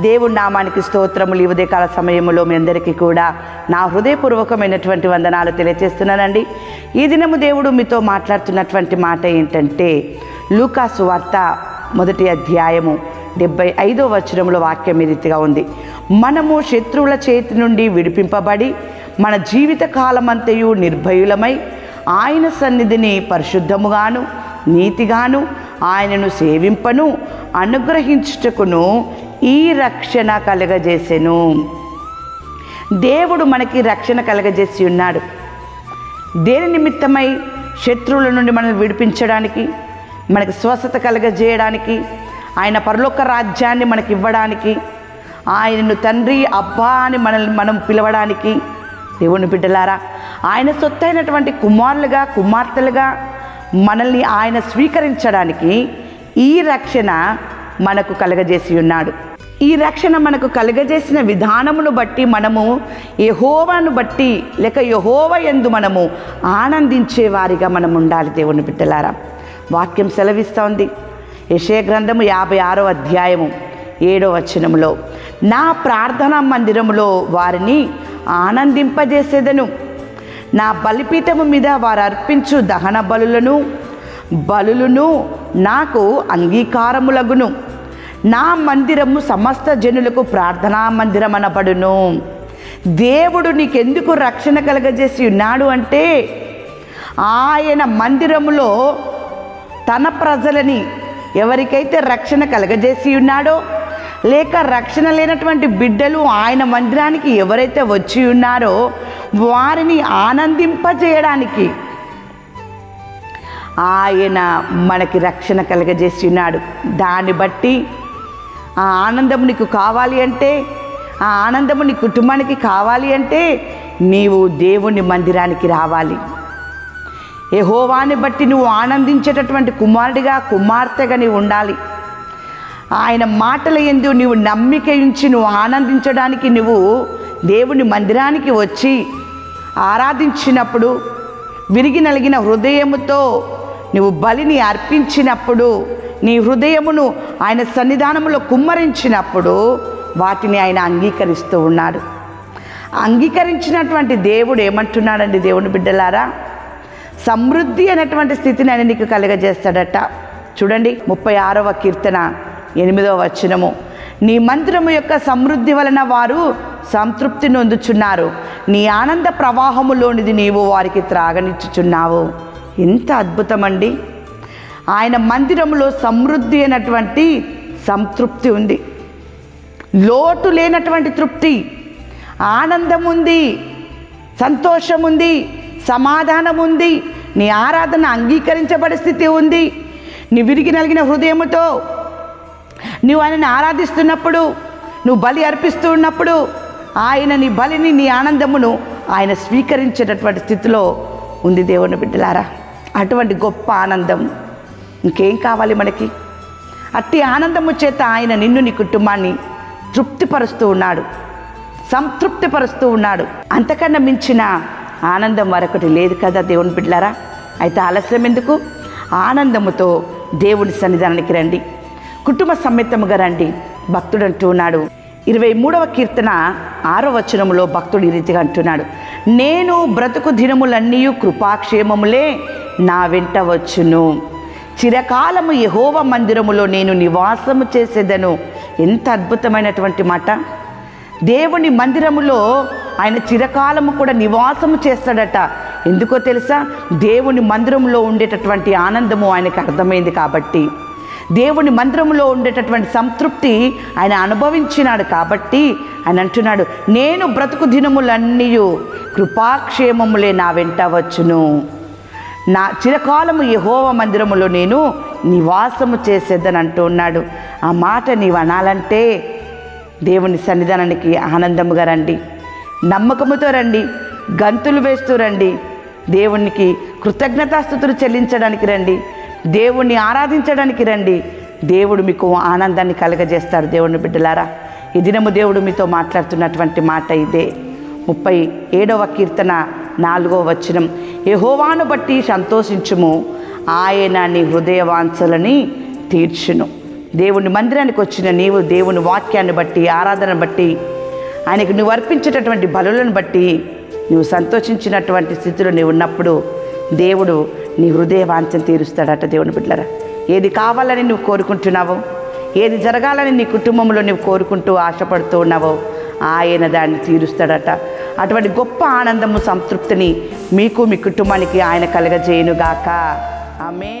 దేవుడి నామానికి స్తోత్రములు ఈ ఉదయకాల సమయంలో మీ అందరికీ కూడా నా హృదయపూర్వకమైనటువంటి వందనాలు తెలియజేస్తున్నానండి ఈ దినము దేవుడు మీతో మాట్లాడుతున్నటువంటి మాట ఏంటంటే లూకాసు వార్త మొదటి అధ్యాయము డెబ్బై ఐదో వచనంలో వాక్యం ఈ రీతిగా ఉంది. మనము శత్రువుల చేతి నుండి విడిపింపబడి మన జీవిత కాలమంతయు నిర్భయులమై ఆయన సన్నిధిని పరిశుద్ధముగాను నీతిగాను ఆయనను సేవింపను అనుగ్రహించుటకును ఈ రక్షణ కలగజేసెను. దేవుడు మనకి రక్షణ కలగజేసి ఉన్నాడు. దేని నిమిత్తమై శత్రువుల నుండి మనల్ని విడిపించడానికి మనకి స్వస్థత కలగజేయడానికి ఆయన పరలోక రాజ్యాన్ని మనకి ఇవ్వడానికి ఆయనను తండ్రి అబ్బా అని మనల్ని మనం పిలవడానికి దేవుని బిడ్డలారా ఆయన సొత్తైనటువంటి కుమారులుగా కుమార్తెలుగా మనల్ని ఆయన స్వీకరించడానికి ఈ రక్షణ మనకు కలగజేసి ఉన్నాడు. ఈ రక్షణ మనకు కలుగజేసిన విధానమును బట్టి మనము యహోవాను బట్టి లేక యహోవ ఎందు మనము ఆనందించే వారిగా మనం ఉండాలి దేవుని బిడ్డలారా. వాక్యం సెలవిస్తోంది యశయ గ్రంథము యాభై ఆరో అధ్యాయము ఏడో వచనములో నా ప్రార్థనా మందిరములో వారిని ఆనందింపజేసేదను. నా బలిపీఠము మీద వారు అర్పించు దహన బలులను బలులను నాకు అంగీకారములగును. నా మందిరము సమస్త జనులకు ప్రార్థనా మందిరం అనబడును. దేవుడు నీకెందుకు రక్షణ కలగజేసి ఉన్నాడు అంటే ఆయన మందిరములో తన ప్రజలని ఎవరికైతే రక్షణ కలగజేసి ఉన్నాడో లేక రక్షణ లేనటువంటి బిడ్డలు ఆయన మందిరానికి ఎవరైతే వచ్చి ఉన్నారో వారిని ఆనందింపజేయడానికి ఆయన మనకి రక్షణ కలగజేసి ఉన్నాడు. దాన్ని బట్టి ఆ ఆనందం నీకు కావాలి అంటే ఆ ఆనందము నీ కుటుంబానికి కావాలి అంటే నీవు దేవుని మందిరానికి రావాలి. యెహోవాని బట్టి నువ్వు ఆనందించేటటువంటి కుమారుడిగా కుమార్తెగా నీవు ఉండాలి. ఆయన మాటల ఎందు నీవు నమ్మిక ఉంచి నువ్వు ఆనందించడానికి నువ్వు దేవుని మందిరానికి వచ్చి ఆరాధించినప్పుడు విరిగి నలిగిన హృదయముతో నువ్వు బలిని అర్పించినప్పుడు నీ హృదయమును ఆయన సన్నిధానములో కుమ్మరించినప్పుడు వాటిని ఆయన అంగీకరిస్తూ ఉన్నాడు. అంగీకరించినటువంటి దేవుడు ఏమంటున్నాడండి దేవుని బిడ్డలారా? సమృద్ధి అనేటువంటి స్థితిని ఆయన నీకు కలుగజేస్తాడట. చూడండి ముప్పై ఆరవ కీర్తన ఎనిమిదవ వచనము. నీ మందిరము యొక్క సమృద్ధి వలన వారు సంతృప్తి నొందుచున్నారు. నీ ఆనంద ప్రవాహములోనిది నీవు వారికి త్రాగనిచ్చుచున్నావు. ఎంత అద్భుతమండి. ఆయన మందిరములో సమృద్ధి అయినటువంటి సంతృప్తి ఉంది. లోటు లేనటువంటి తృప్తి. ఆనందం ఉంది. సంతోషం ఉంది. సమాధానం ఉంది. నీ ఆరాధన అంగీకరించబడే స్థితి ఉంది. నీ విరిగి నలిగిన హృదయముతో నువ్వు ఆయనని ఆరాధిస్తున్నప్పుడు నువ్వు బలి అర్పిస్తూ ఉన్నప్పుడు ఆయన నీ బలిని నీ ఆనందమును ఆయన స్వీకరించేటటువంటి స్థితిలో ఉంది దేవుని బిడ్డలారా. అటువంటి గొప్ప ఆనందం ఇంకేం కావాలి మనకి? అట్టి ఆనందము చేత ఆయన నిన్ను నీ కుటుంబాన్ని తృప్తిపరుస్తూ ఉన్నాడు. సంతృప్తిపరుస్తూ ఉన్నాడు. అంతకన్నా మించిన ఆనందం మరొకటి లేదు కదా దేవుని బిడ్డలారా? అయితే ఆలస్యం ఎందుకు? ఆనందముతో దేవుని సన్నిధానానికి రండి. కుటుంబ సమేతముగా రండి. భక్తుడు అంటూ ఉన్నాడు. ఇరవై మూడవ కీర్తన ఆరో వచనములో భక్తుడు ఈ రీతిగా అంటున్నాడు. నేను బ్రతుకు దినములన్నీ కృపాక్షేమములే నా వెంట వచ్చును. చిరకాలము యహోవ మందిరములో నేను నివాసము చేసేదను. ఎంత అద్భుతమైనటువంటి మాట. దేవుని మందిరములో ఆయన చిరకాలము కూడా నివాసము చేస్తాడట. ఎందుకో తెలుసా? దేవుని మందిరంలో ఉండేటటువంటి ఆనందము ఆయనకు అర్థమైంది కాబట్టి. దేవుని మందిరంలో ఉండేటటువంటి సంతృప్తి ఆయన అనుభవించినాడు కాబట్టి ఆయన అంటున్నాడు నేను బ్రతుకు దినములన్నీ కృపాక్షేమములే నా వెంట వచ్చును. నా చిరకాలము యహోవ మందిరములో నేను నివాసము చేసేదని అంటూ ఉన్నాడు. ఆ మాట నీవు అనాలంటే దేవుని సన్నిధానానికి ఆనందముగా రండి. నమ్మకముతో రండి. గంతులు వేస్తూ రండి. దేవునికి కృతజ్ఞతాస్థుతులు చెల్లించడానికి రండి. దేవుణ్ణి ఆరాధించడానికి రండి. దేవుడు మీకు ఆనందాన్ని కలగజేస్తాడు దేవుని బిడ్డలారా. ఈ దినము దేవుడు మీతో మాట్లాడుతున్నటువంటి మాట ఇదే. ముప్పై ఏడవ కీర్తన నాలుగో వచనం. యహోవాను బట్టి సంతోషించుము. ఆయన నీ హృదయ వాంఛలని తీర్చును. దేవుని మందిరానికి వచ్చిన నీవు దేవుని వాక్యాన్ని బట్టి ఆరాధన బట్టి ఆయనకు నువ్వు అర్పించేటటువంటి బలులను బట్టి నువ్వు సంతోషించినటువంటి స్థితిలో నీవు ఉన్నప్పుడు దేవుడు నీ హృదయ వాంఛన తీరుస్తాడట దేవుని బిడ్డరా ఏది కావాలని నువ్వు కోరుకుంటున్నావో ఏది జరగాలని నీ కుటుంబంలో నువ్వు కోరుకుంటూ ఆశపడుతూ ఉన్నావో ఆయన దాన్ని తీరుస్తాడట. అటువంటి గొప్ప ఆనందము సంతృప్తిని మీకు మీ కుటుంబానికి ఆయన కలగజేయునుగాక. ఆమె